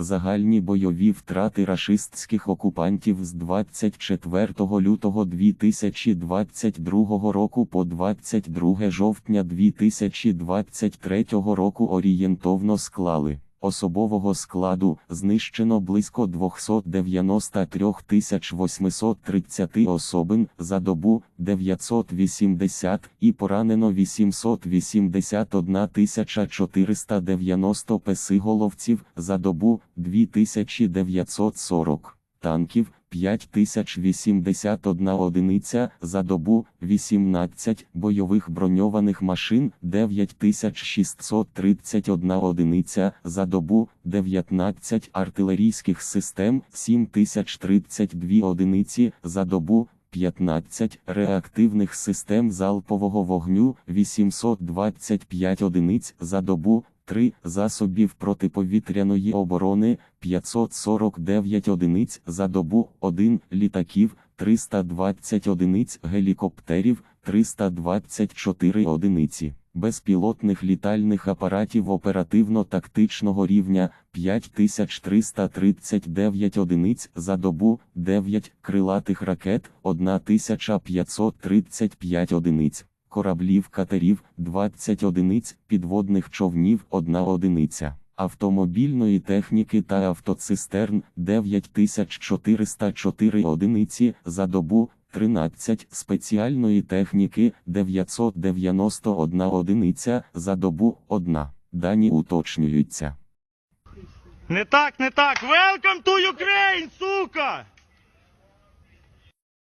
Загальні бойові втрати рашистських окупантів з 24 лютого 2022 року по 22 жовтня 2023 року орієнтовно склали. Особового складу знищено близько 293 830 особин за добу 980 і поранено 881 490 песиголовців за добу 2940 танків 5081 одиниця за добу, 18 бойових броньованих машин 9631 одиниця за добу, 19 артилерійських систем 7032 одиниці за добу, 15 реактивних систем залпового вогню 825 одиниць за добу, 3 засобів протиповітряної оборони 549 одиниць за добу, 1 літаків 320 одиниць гелікоптерів 324 одиниці. Безпілотних літальних апаратів оперативно-тактичного рівня 5339 одиниць за добу, 9 крилатих ракет 1535 одиниць, кораблів катерів 20 одиниць, підводних човнів 1 одиниця, автомобільної техніки та автоцистерн 9404 одиниці за добу. 13 спеціальної техніки 991 одиниця за добу 1. Дані уточнюються. Не так, не так. Welcome to Ukraine!